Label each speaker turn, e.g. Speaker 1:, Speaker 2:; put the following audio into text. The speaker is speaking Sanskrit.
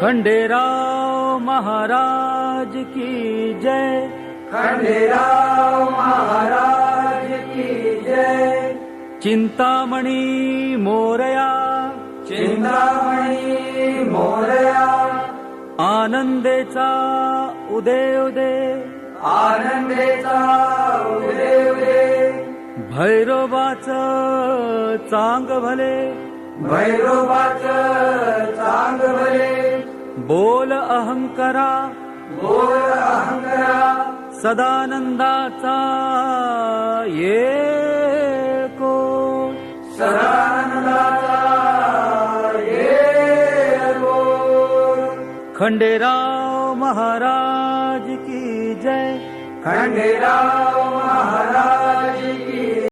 Speaker 1: खंडेराव महाराज की जय।
Speaker 2: खंडेराव महाराज की जय।
Speaker 1: चिंतामणी मोरया।
Speaker 2: चिंतामणी मोरया।
Speaker 1: आनंदेचा उदय उदय
Speaker 2: आनंदेचा उदय
Speaker 1: भैरोबाच चांग भले
Speaker 2: भैरोबाच चांग भले
Speaker 1: बोल अहंकारा
Speaker 2: बोल अहंकरा
Speaker 1: सदानंदाचा येको
Speaker 2: सदानंदाचा येळकोट
Speaker 1: खंडेराव महाराज की जय।
Speaker 2: खंडेराव महाराज की